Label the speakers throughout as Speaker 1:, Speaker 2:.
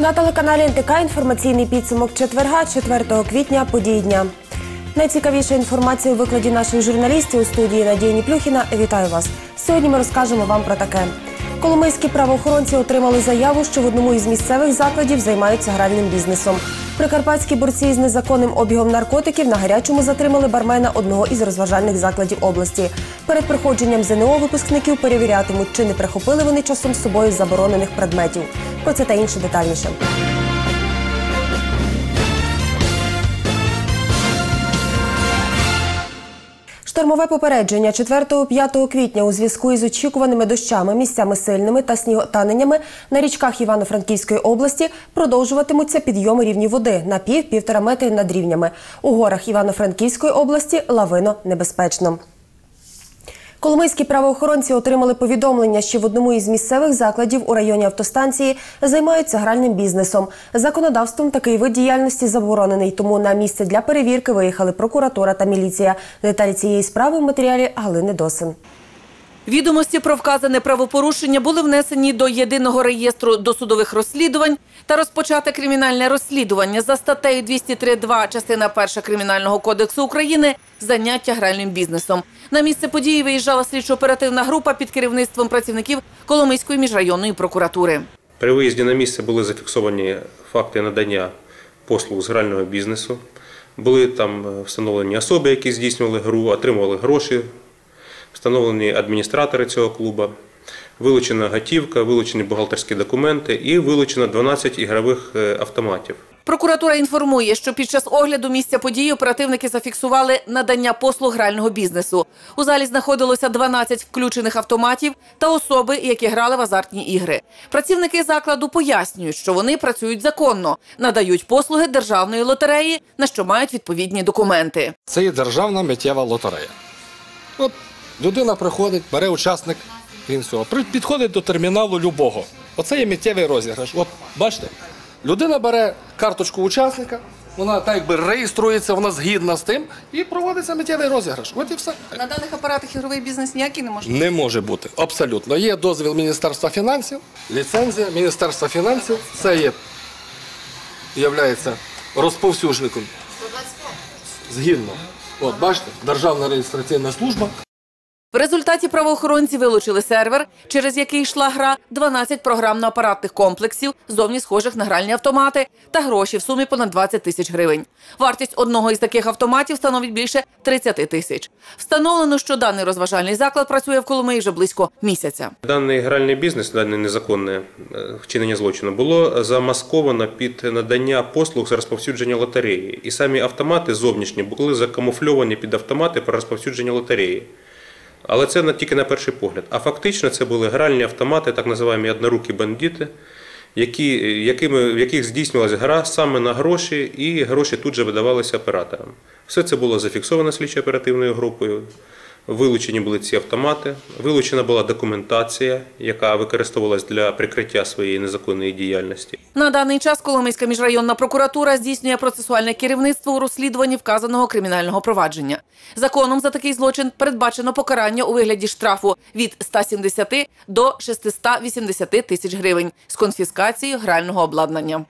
Speaker 1: На телеканалі НТК інформаційний підсумок четверга, 4 квітня, події дня. Найцікавіша інформація у викладі наших журналістів у студії Надії Ніплюхіна. Вітаю вас. Сьогодні ми розкажемо вам про таке. Коломийські правоохоронці отримали заяву, що в одному із місцевих закладів займаються гральним бізнесом. Прикарпатські борці з незаконним обігом наркотиків на гарячому затримали бармена одного із розважальних закладів області. Перед приходженням ЗНО випускників перевірятимуть, чи не прихопили вони часом з собою заборонених предметів. Про це та інше детальніше. Штормове попередження 4-5 квітня у зв'язку із очікуваними дощами, місцями сильними та сніготаненнями на річках Івано-Франківської області продовжуватимуться підйоми рівнів води на пів-півтора метри над рівнями. У горах Івано-Франківської області лавино небезпечно. Коломийські правоохоронці отримали повідомлення, що в одному із місцевих закладів у районі автостанції займаються гральним бізнесом. Законодавством такий вид діяльності заборонений, тому на місце для перевірки виїхали прокуратура та міліція. Деталі цієї справи в матеріалі Галини Досин.
Speaker 2: Відомості про вказане правопорушення були внесені до єдиного реєстру досудових розслідувань та розпочате кримінальне розслідування за статтею 203.2 частина 1 Кримінального кодексу України заняття гральним бізнесом. На місце події виїжджала слідчо-оперативна група під керівництвом працівників Коломийської міжрайонної прокуратури.
Speaker 3: При виїзді на місце були зафіксовані факти надання послуг з грального бізнесу. Були там е, встановлені особи, які здійснювали гру, отримували гроші, встановлені адміністратори цього клубу, вилучена готівка, вилучені бухгалтерські документи і вилучено 12 ігрових е, автоматів.
Speaker 2: Прокуратура інформує, що під час огляду місця події оперативники зафіксували надання послуг грального бізнесу. У залі знаходилося 12 включених автоматів та особи, які грали в азартні ігри. Працівники закладу пояснюють, що вони працюють законно, надають послуги державної лотереї, на що мають відповідні документи.
Speaker 4: Це є державна миттєва лотерея. От людина приходить, бере учасник, він всього. Підходить до терміналу любого. Оце є миттєвий розіграш. От бачите, людина бере карточку учасника, вона так якби реєструється, вона згідна з тим, і проводиться миттєвий розіграш. От і все.
Speaker 2: На даних апаратах ігровий бізнес ніякий не може. бути?
Speaker 4: Не може бути. Абсолютно. Є дозвіл Міністерства фінансів, ліцензія Міністерства фінансів. Це є, являється розповсюджником. Згідно. От, бачите, Державна реєстраційна служба.
Speaker 2: В результаті правоохоронці вилучили сервер, через який йшла гра, 12 програмно-апаратних комплексів, зовні схожих на гральні автомати, та гроші в сумі понад 20 тисяч гривень. Вартість одного із таких автоматів становить більше 30 тисяч. Встановлено, що даний розважальний заклад працює в Коломиї вже близько місяця.
Speaker 3: Даний гральний бізнес, дане незаконне е, вчинення злочину, було замасковано під надання послуг з розповсюдження лотереї. І самі автомати зовнішні були закамуфльовані під автомати про розповсюдження лотереї. Але це тільки на перший погляд. А фактично це були гральні автомати, так називаємо однорукі бандити, які, якими, в яких здійснювалася гра саме на гроші, і гроші тут же видавалися операторам. Все це було зафіксовано слідчо-оперативною групою. Вилучені були ці автомати, вилучена була документація, яка використовувалась для прикриття своєї незаконної діяльності.
Speaker 2: На даний час Коломийська міжрайонна прокуратура здійснює процесуальне керівництво у розслідуванні вказаного кримінального провадження. Законом за такий злочин передбачено покарання у вигляді штрафу від 170 до 680 тисяч гривень з конфіскацією грального обладнання.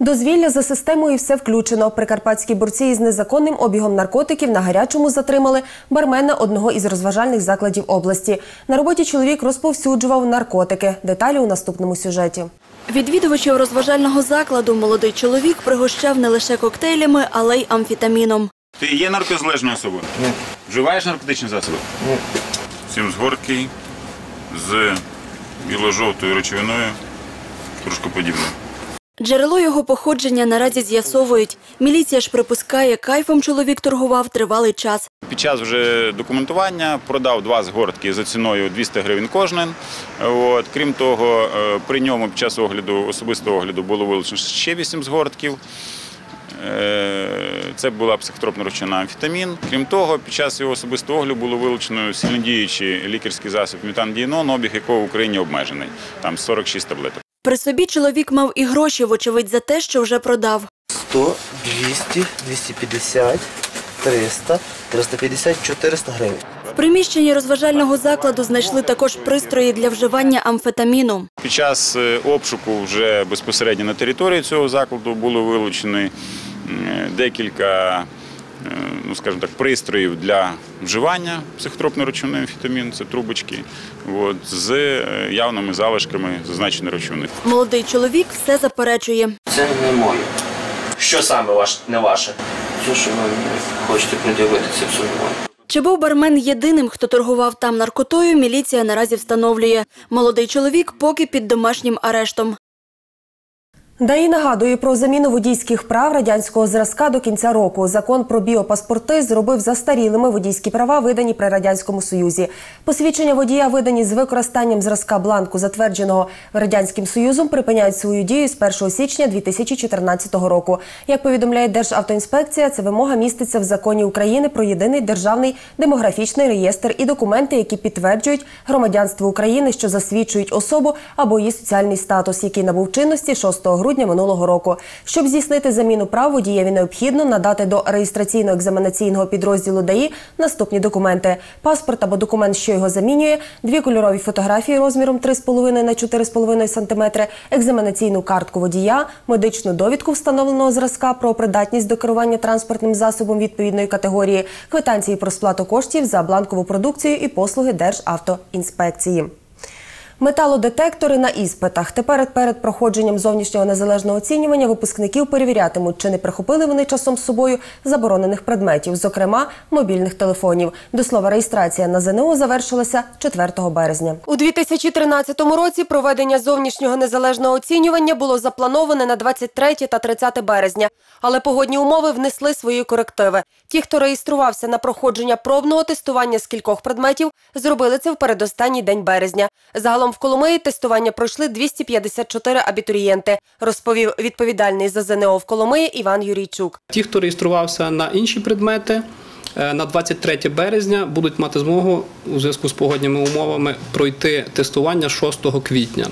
Speaker 1: Дозвілля за системою все включено. Прикарпатські борці із незаконним обігом наркотиків на гарячому затримали бармена одного із розважальних закладів області. На роботі чоловік розповсюджував наркотики. Деталі у наступному сюжеті.
Speaker 5: Відвідувачів розважального закладу молодий чоловік пригощав не лише коктейлями, але й амфітаміном.
Speaker 6: Ти є наркозалежною особою? Ні. Вживаєш наркотичні засоби? Ні. Сім згорткий з біло-жовтою речовиною, кружкоподібною.
Speaker 5: Джерело його походження наразі з'ясовують. Міліція ж припускає, кайфом чоловік торгував тривалий час.
Speaker 6: Під час вже документування продав два згортки за ціною 200 гривень кожен. От. Крім того, е, при ньому під час огляду, особистого огляду було вилучено ще 8 згортків. Е, Це була психотропна речовина амфетамін. Крім того, під час його особистого огляду було вилучено сильнодіючий лікарський засіб метандієнон, обіг якого в Україні обмежений. Там 46 таблеток.
Speaker 5: При собі чоловік мав і гроші, вочевидь, за те, що вже продав.
Speaker 7: 100, 200, 250, 300, 350, 400 гривень.
Speaker 5: В приміщенні розважального закладу знайшли також пристрої для вживання амфетаміну.
Speaker 6: Під час е, обшуку вже безпосередньо на території цього закладу було вилучено декілька, е, ну скажімо так, пристроїв для вживання психотропної речовини амфетамін, це трубочки, от, з е, явними залишками зазначеної речовини.
Speaker 5: Молодий чоловік все заперечує.
Speaker 7: Це не моє.
Speaker 8: Що саме ваш, не ваше?
Speaker 7: Все, що ви хочете пред'явити, це все не моє.
Speaker 5: Чи був бармен єдиним, хто торгував там наркотою, міліція наразі встановлює. Молодий чоловік поки під домашнім арештом.
Speaker 1: ДАІ нагадує про заміну водійських прав радянського зразка до кінця року. Закон про біопаспорти зробив застарілими водійські права, видані при радянському союзі. Посвідчення водія, видані з використанням зразка бланку, затвердженого радянським союзом, припиняють свою дію з 1 січня 2014 року. Як повідомляє Державтоінспекція, ця вимога міститься в законі України про єдиний державний демографічний реєстр і документи, які підтверджують громадянство України, що засвідчують особу або її соціальний статус, який набув чинності 6 грудня минулого року. Щоб здійснити заміну прав, водієві необхідно надати до реєстраційно-екзаменаційного підрозділу ДАІ наступні документи: паспорт або документ, що його замінює, дві кольорові фотографії розміром 3,5 на 4,5 см, екзаменаційну картку водія, медичну довідку встановленого зразка про придатність до керування транспортним засобом відповідної категорії, квитанції про сплату коштів за бланкову продукцію і послуги Державтоінспекції. Металодетектори на іспитах. Тепер перед проходженням зовнішнього незалежного оцінювання випускників перевірятимуть, чи не прихопили вони часом з собою заборонених предметів, зокрема мобільних телефонів. До слова, реєстрація на ЗНО завершилася 4 березня. У 2013 році проведення зовнішнього незалежного оцінювання було заплановане на 23 та 30 березня, але погодні умови внесли свої корективи. Ті, хто реєструвався на проходження пробного тестування з кількох предметів, зробили це в передостанній день березня. Загалом в Коломиї тестування пройшли 254 абітурієнти, розповів відповідальний за ЗНО в Коломиї Іван Юрійчук.
Speaker 9: Ті, хто реєструвався на інші предмети, е, на 23 березня будуть мати змогу у зв'язку з погодніми умовами пройти тестування 6 квітня.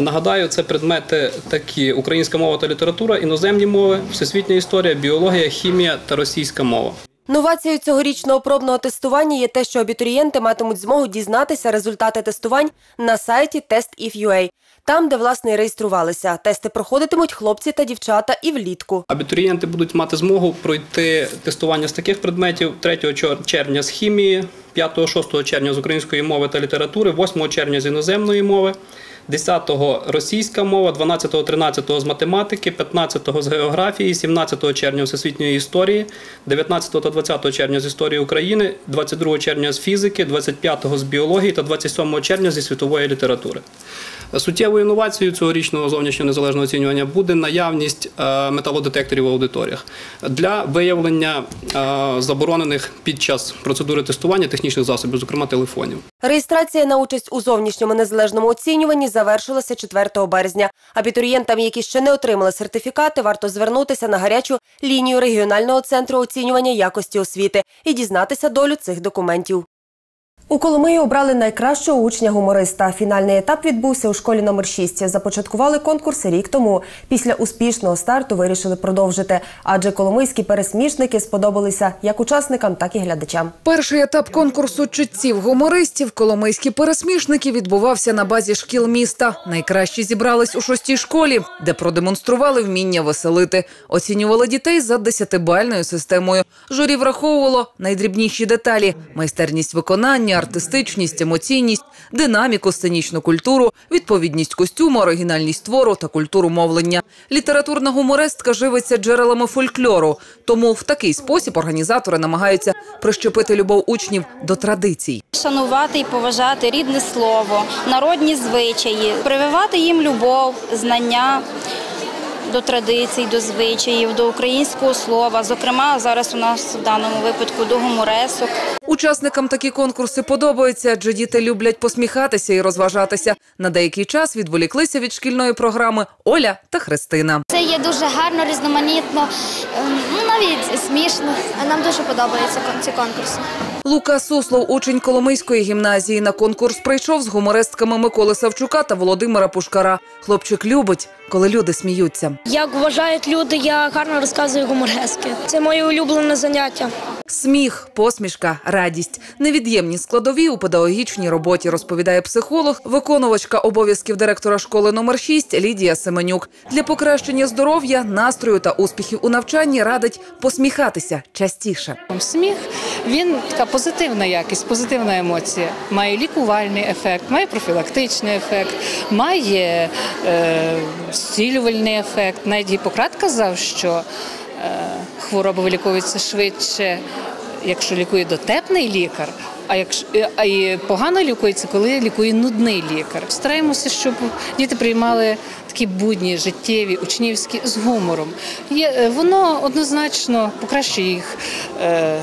Speaker 9: Нагадаю, це предмети такі: українська мова та література, іноземні мови, всесвітня історія, біологія, хімія та російська мова.
Speaker 1: Новацією цьогорічного пробного тестування є те, що абітурієнти матимуть змогу дізнатися результати тестувань на сайті Test.if.ua, там, де власне і реєструвалися. Тести проходитимуть хлопці та дівчата і влітку.
Speaker 9: Абітурієнти будуть мати змогу пройти тестування з таких предметів 3 чор- червня з хімії, 5-6 червня з української мови та літератури, 8 червня з іноземної мови. 10-го російська мова, 12-го, 13-го з математики, 15-го з географії, 17 червня всесвітньої історії, 19 та 20 червня з історії України, 22 червня з фізики, 25-го з біології та 27 червня зі світової літератури. Суттєвою інновацією цьогорічного зовнішнього незалежного оцінювання буде наявність е, металодетекторів в аудиторіях для виявлення е, заборонених під час процедури тестування технічних засобів, зокрема телефонів.
Speaker 1: Реєстрація на участь у зовнішньому незалежному оцінюванні завершилася 4 березня. Абітурієнтам, які ще не отримали сертифікати, варто звернутися на гарячу лінію регіонального центру оцінювання якості освіти і дізнатися долю цих документів. У Коломиї обрали найкращого учня-гумориста. Фінальний етап відбувся у школі номер 6. Започаткували конкурс рік тому. Після успішного старту вирішили продовжити, адже коломийські пересмішники сподобалися як учасникам, так і глядачам.
Speaker 10: Перший етап конкурсу читців гумористів Коломийські пересмішники відбувався на базі шкіл міста. Найкращі зібрались у шостій школі, де продемонстрували вміння веселити. Оцінювали дітей за десятибальною системою. Журі враховувало найдрібніші деталі: майстерність виконання, артистичність, емоційність, динаміку, сценічну культуру, відповідність костюму, оригінальність твору та культуру мовлення. Літературна гумористка живиться джерелами фольклору. Тому в такий спосіб організатори намагаються прищепити любов учнів до традицій.
Speaker 11: Шанувати і поважати рідне слово, народні звичаї, прививати їм любов, знання до традицій, до звичаїв, до українського слова. Зокрема, зараз у нас в даному випадку до гуморесок.
Speaker 10: Учасникам такі конкурси подобаються, адже діти люблять посміхатися і розважатися. На деякий час відволіклися від шкільної програми Оля та Христина.
Speaker 11: Це є дуже гарно, різноманітно, ем, ну навіть смішно. Нам дуже подобаються ці конкурси.
Speaker 10: Лука Суслов, учень Коломийської гімназії, на конкурс прийшов з гумористками Миколи Савчука та Володимира Пушкара. Хлопчик любить, коли люди сміються.
Speaker 12: Як вважають люди, я гарно розказую гуморески. Це моє улюблене заняття.
Speaker 10: Сміх, посмішка, радість невід'ємні складові у педагогічній роботі, розповідає психолог, виконувачка обов'язків директора школи номер 6 Лідія Семенюк. Для покращення здоров'я, настрою та успіхів у навчанні радить посміхатися частіше.
Speaker 12: Сміх він така позитивна якість, позитивна емоція. Має лікувальний ефект, має профілактичний ефект, має е, зцілювальний ефект. Навіть Гіппократ казав, що е, хвороба виліковується швидше, якщо лікує дотепний лікар. А якщо а і погано лікується, коли лікує нудний лікар. Стараємося, щоб діти приймали такі будні, життєві, учнівські з гумором. Є, е, воно однозначно покращує їх е,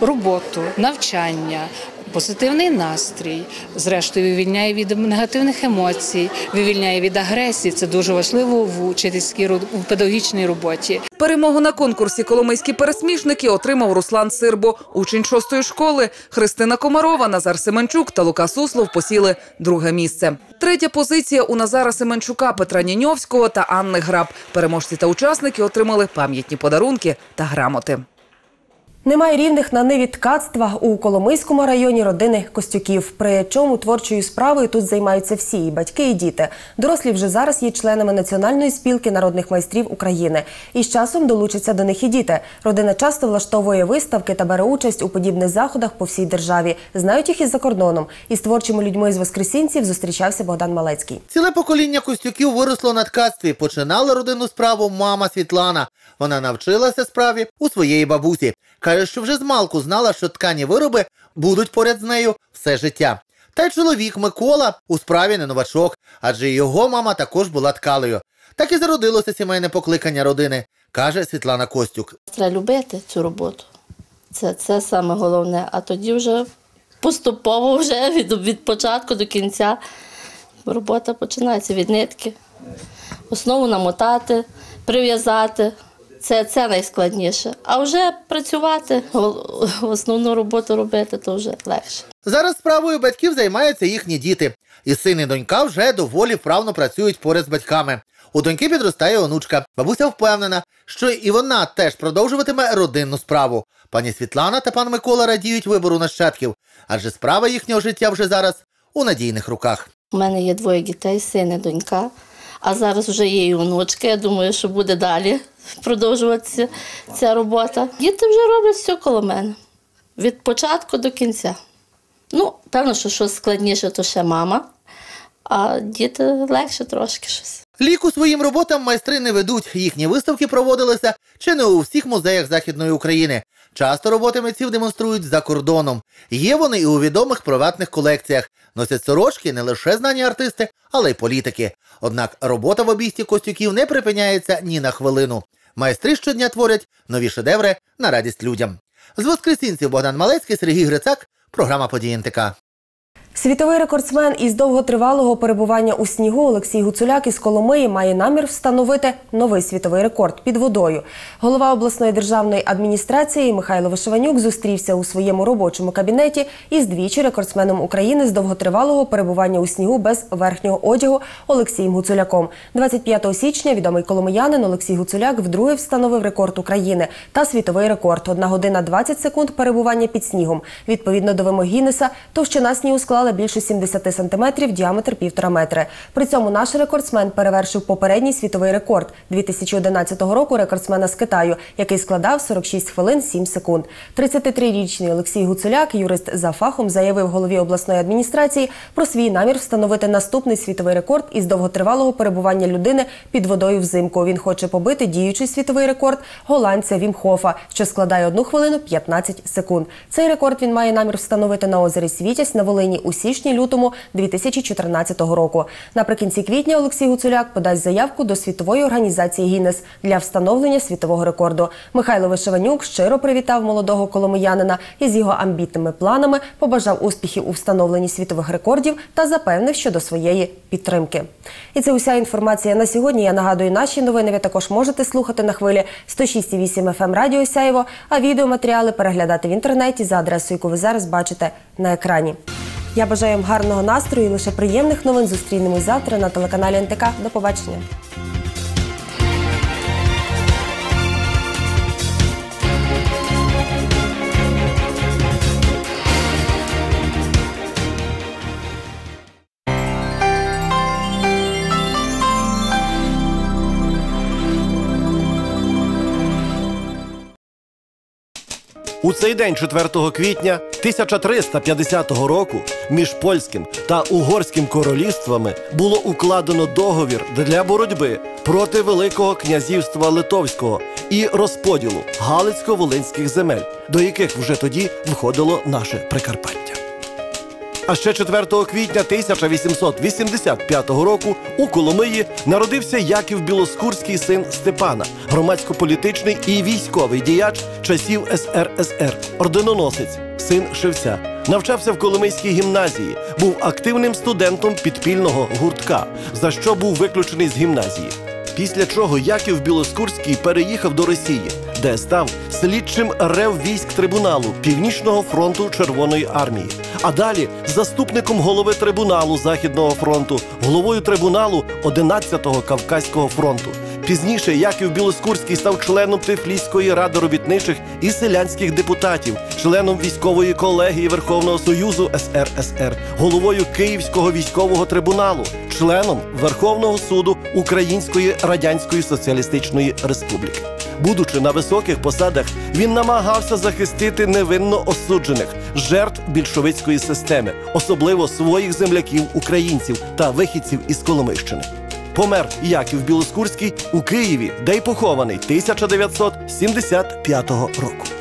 Speaker 12: роботу, навчання. Позитивний настрій, зрештою, вивільняє від негативних емоцій, вивільняє від агресії. Це дуже важливо в учительській в педагогічній роботі.
Speaker 10: Перемогу на конкурсі Коломийські пересмішники отримав Руслан Сирбо, учень шостої школи. Христина Комарова, Назар Семенчук та Лука Суслов посіли друге місце. Третя позиція у Назара Семенчука, Петра Ніньовського та Анни Граб. Переможці та учасники отримали пам'ятні подарунки та грамоти.
Speaker 1: Немає рівних на ниві ткацтва у Коломийському районі родини Костюків. При чому творчою справою тут займаються всі і батьки, і діти. Дорослі вже зараз є членами Національної спілки народних майстрів України. І з часом долучаться до них і діти. Родина часто влаштовує виставки та бере участь у подібних заходах по всій державі. Знають їх і за кордоном. Із творчими людьми з Воскресінців зустрічався Богдан Малецький.
Speaker 13: Ціле покоління Костюків виросло на ткацтві. Починала родинну справу мама Світлана. Вона навчилася справі у своєї бабусі. Каже, що вже з малку знала, що ткані вироби будуть поряд з нею все життя. Та й чоловік Микола у справі не новачок, адже його мама також була ткалею. Так і зародилося сімейне покликання родини, каже Світлана Костюк.
Speaker 14: Треба любити цю роботу. Це, це саме головне. А тоді вже поступово, вже від, від початку до кінця робота починається від нитки. Основу намотати, прив'язати. Це, це найскладніше. А вже працювати, основну роботу робити, то вже легше.
Speaker 13: Зараз справою батьків займаються їхні діти. І син і донька вже доволі вправно працюють поряд з батьками. У доньки підростає онучка. Бабуся впевнена, що і вона теж продовжуватиме родинну справу. Пані Світлана та пан Микола радіють вибору нащадків, адже справа їхнього життя вже зараз у надійних руках.
Speaker 14: У мене є двоє дітей, син і донька. А зараз вже є і онучка. Я думаю, що буде далі продовжуватися ця робота. Діти вже роблять все коло мене. Від початку до кінця. Ну, певно, що щось складніше, то ще мама, а діти легше трошки щось.
Speaker 13: Ліку своїм роботам майстри не ведуть. Їхні виставки проводилися чи не у всіх музеях Західної України. Часто роботи митців демонструють за кордоном. Є вони і у відомих приватних колекціях. Носять сорочки не лише знані артисти, але й політики. Однак робота в обійсті Костюків не припиняється ні на хвилину. Майстри щодня творять нові шедеври на радість людям. З воскресінців Богдан Малецький, Сергій Грицак, програма «Події НТК».
Speaker 1: Світовий рекордсмен із довготривалого перебування у снігу Олексій Гуцуляк із Коломиї має намір встановити новий світовий рекорд під водою. Голова обласної державної адміністрації Михайло Вишиванюк зустрівся у своєму робочому кабінеті із двічі рекордсменом України з довготривалого перебування у снігу без верхнього одягу Олексієм Гуцуляком. 25 січня відомий коломиянин Олексій Гуцуляк вдруге встановив рекорд України та світовий рекорд 1 година 20 секунд перебування під снігом. Відповідно до вимог Гіннеса, товщина снігу склала більше 70 сантиметрів, діаметр півтора метри. При цьому наш рекордсмен перевершив попередній світовий рекорд 2011 року рекордсмена з Китаю, який складав 46 хвилин 7 секунд. 33-річний Олексій Гуцуляк, юрист за фахом, заявив голові обласної адміністрації про свій намір встановити наступний світовий рекорд із довготривалого перебування людини під водою взимку. Він хоче побити діючий світовий рекорд голландця Вімхофа, що складає 1 хвилину 15 секунд. Цей рекорд він має намір встановити на озері Світязь на Волині у січні-лютому 2014 року. Наприкінці квітня Олексій Гуцуляк подасть заявку до світової організації Гіннес для встановлення світового рекорду. Михайло Вишиванюк щиро привітав молодого коломиянина із його амбітними планами, побажав успіхів у встановленні світових рекордів та запевнив щодо своєї підтримки. І це уся інформація на сьогодні. Я нагадую, наші новини ви також можете слухати на хвилі 106,8 FM ем Радіо Сяєво, а відеоматеріали переглядати в інтернеті за адресою, яку ви зараз бачите на екрані. Я бажаю вам гарного настрою і лише приємних новин. Зустрінемось завтра на телеканалі НТК. До побачення.
Speaker 15: У цей день, 4 квітня 1350 року, між польським та угорським королівствами було укладено договір для боротьби проти Великого князівства Литовського і розподілу Галицько-Волинських земель, до яких вже тоді входило наше Прикарпаття. А ще 4 квітня 1885 року у Коломиї народився Яків Білоскурський син Степана, громадсько-політичний і військовий діяч часів СРСР, орденоносець, син Шевця. Навчався в Коломийській гімназії, був активним студентом підпільного гуртка, за що був виключений з гімназії. Після чого Яків Білоскурський переїхав до Росії, де став слідчим рев військ трибуналу Північного фронту Червоної армії. А далі заступником голови трибуналу Західного фронту, головою трибуналу 11-го Кавказького фронту. Пізніше Яків Білоскурський став членом Тифліської ради робітничих і селянських депутатів, членом військової колегії Верховного Союзу СРСР, головою Київського військового трибуналу, членом Верховного суду Української Радянської Соціалістичної Республіки. Будучи на високих посадах, він намагався захистити невинно осуджених жертв більшовицької системи, особливо своїх земляків українців та вихідців із Коломийщини. Помер Яків Білоскурський у Києві, де й похований 1975 року.